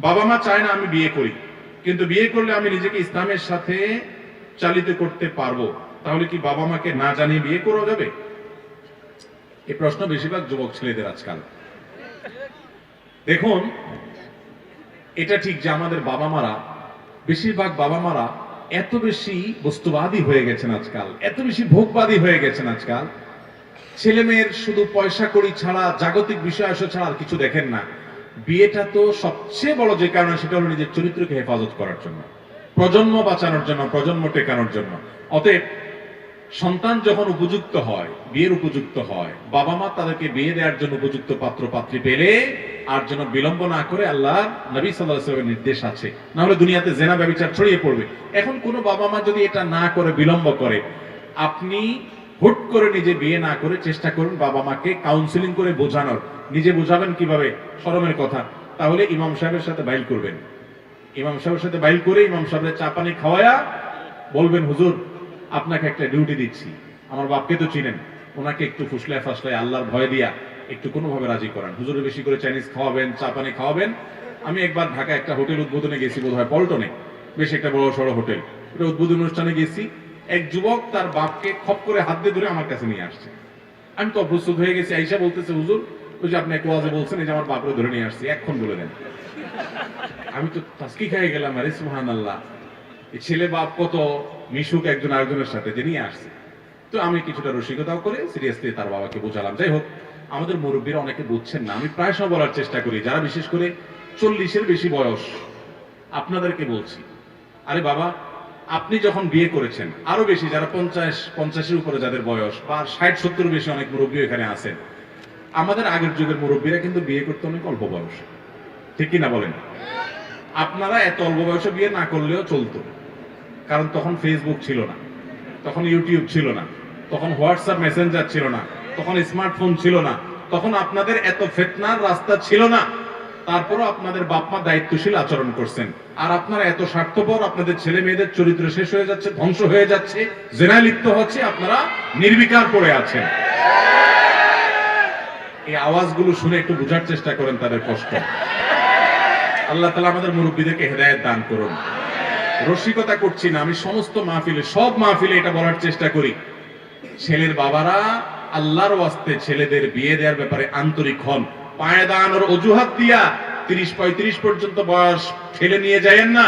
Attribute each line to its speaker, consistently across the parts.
Speaker 1: বাবা মা চায় না আমি বিয়ে করি। কিন্তু বিয়ে করলে আমি নিজেকে ইসলামের সাথে চালিত করতে পারব। তাহলে কি বাবা মাকে না জানিয়ে বিয়ে করা যাবে? এই প্রশ্ন বেশিরভাগ যুবক ছেলেদের আজকাল। দেখুন, এটা ঠিক যে আমাদের বাবা মারা, বেশিরভাগ বাবা মারা এত বেশি বস্তুবাদী হয়ে গেছেন আজকাল, এত বেশি ভোগবাদী হয়ে গেছেন আজকাল। ছেলে মেয়ের শুধু পয়সা করি ছাড়া, জাগতিক বিষয় ছাড়া আর কিছু দেখেন না। বিয়েটা তো সবচেয়ে বড় যে কারণে সেটা হলো নিজের চরিত্রকে হেফাজত করার জন্য, প্রজন্ম বাঁচানোর জন্য, প্রজন্ম টেকানোর জন্য। অতএব সন্তান যখন উপযুক্ত হয়, বিয়ের উপযুক্ত হয়, বাবা মা তাদেরকে বিয়ে দেওয়ার জন্য উপযুক্ত পাত্র পাত্রী পেলে আর যেন বিলম্ব না করে আল্লাহ নবী সাল্লাহ নির্দেশ আছে। না হলে দুনিয়াতে জেনা ব্যবচার ছড়িয়ে পড়বে। এখন কোনো বাবা মা যদি এটা না করে, বিলম্ব করে, আপনি হুট করে নিজে বিয়ে না করে চেষ্টা করুন বাবা মাকে কাউন্সিলিং করে বোঝানোর। নিজে বোঝাবেন কীভাবে? শরমের কথা। তাহলে ইমাম সাহেবের সাথে বাইল করবেন। ইমাম সাহেবের সাথে বাইল করে ইমাম সাহেবের চা পানি খাওয়ায়া বলবেন, হুজুর, আপনাকে একটা ডিউটি দিচ্ছি। আমার বাপকে তো চিনেন। ওনাকে একটু ফুসলায় ফাসলায় আল্লাহর ভয় দিয়া একটু কোনোভাবে রাজি করান। হুজুরে বেশি করে চাইনিজ খাওয়াবেন, চা পানি খাওয়াবেন। আমি একবার ঢাকা একটা হোটেল উদ্বোধনে গেছি বোধ হয় পল্টনে। বেশ একটা বড় সড়ো হোটেল এটা উদ্বোধন অনুষ্ঠানে গেছি। এক যুবক তার বাপকে খপ করে হাত দিয়ে ধরে আমার কাছে নিয়ে আসছে। আমি তো অপ্রস্তুত হয়ে গেছি, আইসা বলতেছে, হুজুর, ওই যে আপনি এক ওয়াজে বলছেন, এই যে আমার বাপরে ধরে নিয়ে আসছি, এখন বলে দেন। আমি তো তাস্কি খাই গেলাম, আরে সুহান আল্লাহ এই ছেলে বাপ কত মিশুক একজন আরেকজনের সাথে যে নিয়ে আসছে। তো আমি কিছুটা রসিকতাও করে সিরিয়াসলি তার বাবাকে বোঝালাম। যাই হোক, আমাদের মুরব্বীরা অনেকে বুঝছেন না, আমি প্রায় সময় বলার চেষ্টা করি, যারা বিশেষ করে চল্লিশের বেশি বয়স, আপনাদেরকে বলছি, আরে বাবা আপনি যখন বিয়ে করেছেন, আরও বেশি, যারা পঞ্চাশ, পঞ্চাশের উপরে যাদের বয়স বা ষাট, সত্তর বেশি অনেক মুরব্বী এখানে আছেন, আমাদের আগের যুগের মুরব্বীরা কিন্তু বিয়ে করতে অনেক অল্প বয়স। ঠিক কিনা বলেন? আপনারা এত অল্প বয়সে বিয়ে না করলেও চলতো। কারণ তখন ফেসবুক ছিল না, তখন ইউটিউব ছিল না, তখন হোয়াটসঅ্যাপ মেসেঞ্জার ছিল না, তখন স্মার্টফোন ছিল না, তখন আপনাদের এত ফেতনার রাস্তা ছিল না। তারপরও আপনাদের বাপমা দায়িত্বশীল আচরণ করছেন। আর আপনারা এত স্বার্থপর, আপনাদের ছেলে মেয়েদের চরিত্র শেষ হয়ে যাচ্ছে, ধ্বংস হয়ে যাচ্ছে জেনায় লিপ্ত হচ্ছে, আপনারা নির্বিকার পড়ে আছেন। এই আওয়াজগুলো শুনে একটু বোঝার চেষ্টা করেন তাদের কষ্ট। আল্লাহ তালা আমাদের মুরব্বীদেরকে হেদায়ত দান করুন। রসিকতা করছি না, আমি সমস্ত মাহফিলে, সব মাহফিলে এটা বলার চেষ্টা করি। ছেলের বাবারা আল্লাহর ওয়াস্তে ছেলেদের বিয়ে দেওয়ার ব্যাপারে আন্তরিক হন। পায়ে অজুহাত দিয়া তিরিশ পঁয়ত্রিশ পর্যন্ত বয়স ঠেলে নিয়ে যায়েন না।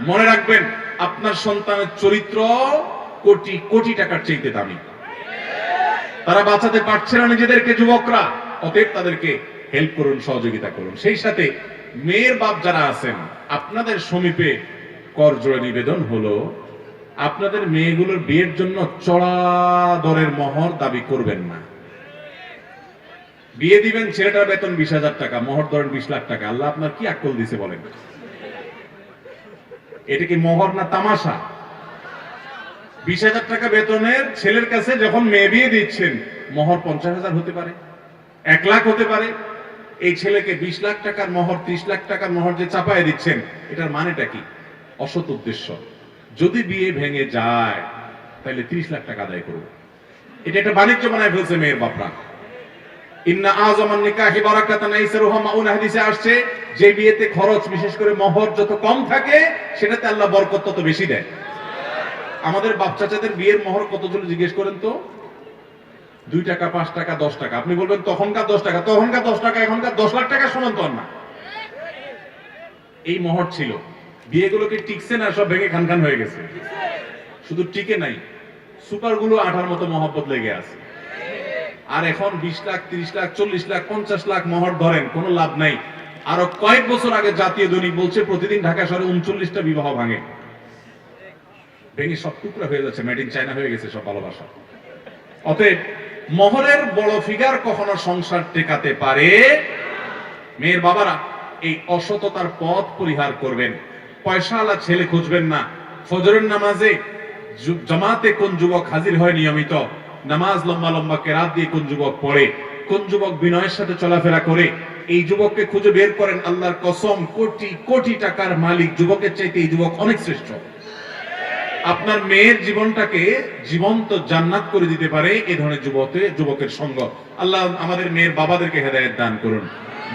Speaker 1: মনে রাখবেন, আপনার সন্তানের চরিত্র কোটি কোটি টাকার চাইতে দামি। তারা বাঁচাতে পারছে না নিজেদেরকে, যুবকরা। অতএব তাদেরকে হেল্প করুন, সহযোগিতা করুন। সেই সাথে মেয়ের বাপ যারা আছেন, আপনাদের সমীপে করজোড়ে নিবেদন হলো, আপনাদের মেয়েগুলোর বিয়ের জন্য চড়া দরের মহর দাবি করবেন না। বিয়ে দিবেন ছেলেটার বেতন বিশ হাজার টাকা, মহর ধরেন বিশ লাখ টাকা। আল্লাহ আপনার কি আকল দিছে বলেন? এটা কি মহর না তামাশা? বিশ হাজার টাকা বেতনের ছেলের কাছে যখন মেয়ে বিয়ে দিচ্ছেন, মহর পঞ্চাশ হাজার হতে পারে, এক লাখ হতে পারে। এই ছেলেকে বিশ লাখ টাকার মহর, ত্রিশ লাখ টাকার মহর যে চাপায় দিচ্ছেন, এটার মানেটা কি? অসৎ উদ্দেশ্য। যদি বিয়ে ভেঙে যায়, তাহলে ত্রিশ লাখ টাকা আদায় করব এটা একটা বাণিজ্য বানায় ফেলছে মেয়ের বাপরা। ইন্না আজমান নিকাহি বারাকাতান আইসারুহা, মাউন হাদিসে আসছে, যে বিয়েতে খরচ বিশেষ করে মহর যত কম থাকে, সেটাতে আল্লাহ বরকত তত বেশি দেয়। আমাদের বিয়ের কত ছিল জিজ্ঞেস করেন তো? দুই টাকা, পাঁচ টাকা, দশ টাকা। আপনি বলবেন, তখনকার দশ টাকা, তখনকার দশ টাকা, এখনকার দশ লাখ টাকা সমান তো না। এই মহর ছিল। বিয়েগুলোকে টিকছে না, সব ভেঙে খান খান হয়ে গেছে। শুধু টিকে নাই সুপারগুলো আঠার মতো মহব্বত লেগে আছে। আর এখন বিশ লাখ, তিরিশ লাখ, চল্লিশ লাখ, পঞ্চাশ লাখ মহর ধরেন, কোনো লাভ নাই। আরও কয়েক বছর আগে জাতীয় দৈনিক বলছে, প্রতিদিন ঢাকা শহরে উনচল্লিশটা বিবাহ ভাঙে। ভেঙে সব টুকরা হয়ে যাচ্ছে মেড ইন চায়না হয়ে গেছে সব ভালোবাসা। অতএব, মহরের বড় ফিগার কখনো সংসার টেকাতে পারে? মেয়ের বাবারা, এই অসততার পথ পরিহার করবেন। পয়সাওয়ালা ছেলে খুঁজবেন না। ফজরের নামাজে জামাতে কোন যুবক হাজির হয় নিয়মিত? নামাজ লম্বা লম্বা কেরাত দিয়ে কোন যুবক পড়ে, কোন যুবক বিনয়ের সাথে চলাফেরা করে, এই যুবককে খুঁজে বের করেন আল্লাহর কসম, কোটি কোটি টাকার মালিক, যুবকের চাইতে এই যুবক অনেক শ্রেষ্ঠ। আপনার মেয়ের জীবনটাকে জীবন্ত জান্নাত করে দিতে পারে এই ধরনের যুবকে যুবকের সঙ্গ। আল্লাহ আমাদের মেয়ের বাবাদেরকে হেদায়েত দান করুন,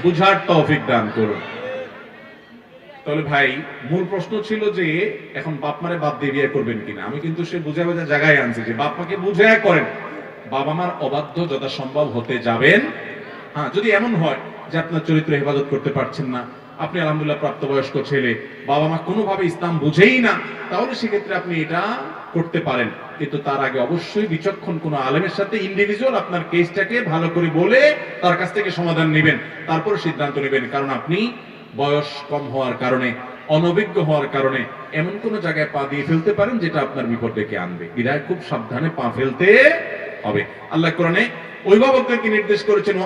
Speaker 1: বুঝার তৌফিক দান করুন। তাহলে ভাই, মূল প্রশ্ন ছিল যে, এখন বাপ মারে বাদ দিয়ে বিয়ে করবেন কিনা? আমি কিন্তু সে বুঝে বুঝে জায়গায় আনছি যে বাপ মাকে বুঝে করেন। বাবা মার অবাধ্য যথা সম্ভব হতে যাবেন। হ্যাঁ যদি এমন হয় যে আপনার চরিত্র হেফাজত করতে পারছেন না, আপনি আলহামদুলিল্লাহ প্রাপ্তবয়স্ক ছেলে বাবা মা কোনোভাবে ইসলাম বুঝেই না, তাহলে সেক্ষেত্রে আপনি এটা করতে পারেন। কিন্তু তার আগে অবশ্যই বিচক্ষণ কোনো আলেমের সাথে ইন্ডিভিজুয়াল আপনার কেসটাকে ভালো করে বলে তার কাছ থেকে সমাধান নেবেন তারপর সিদ্ধান্ত নেবেন। কারণ আপনি বয়স কম হওয়ার কারণে, অনভিজ্ঞ হওয়ার কারণে এমন কোন জায়গায় পা দিয়ে ফেলতে পারেন যেটা আপনার বিপদ ডেকে আনবে। বিদায় খুব সাবধানে পা ফেলতে হবে। আল্লাহ কোরআনে অভিভাবকদেরকে নির্দেশ করেছেন ও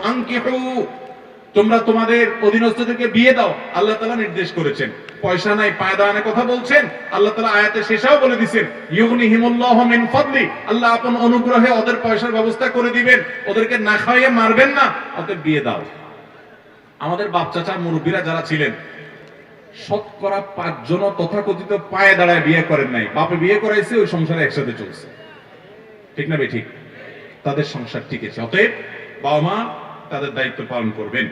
Speaker 1: তোমরা তোমাদের অধীনস্থদেরকে বিয়ে দাও। আল্লাহ তালা নির্দেশ করেছেন। পয়সা নাই পায় দানের কথা বলছেন। আল্লাহ তালা আয়াতে শেষাও বলে দিচ্ছেন ইউগনিহিমুল্লাহ মিন ফাদলি আল্লাহ আপন অনুগ্রহে ওদের পয়সার ব্যবস্থা করে দিবেন। ওদেরকে না খাইয়ে মারবেন না, ওদের বিয়ে দাও। আমাদের বাপ চাচা মুরব্বীরা যারা ছিলেন, শতকরা পাঁচজন তথাকথিত পায়ে দাঁড়ায় বিয়ে করেন নাই। বাপে বিয়ে করাইছে, ওই সংসারে একসাথে চলছে। ঠিক না ভাই ঠিক তাদের সংসার ঠিক আছে। অতএব বাবা মা তাদের দায়িত্ব পালন করবেন।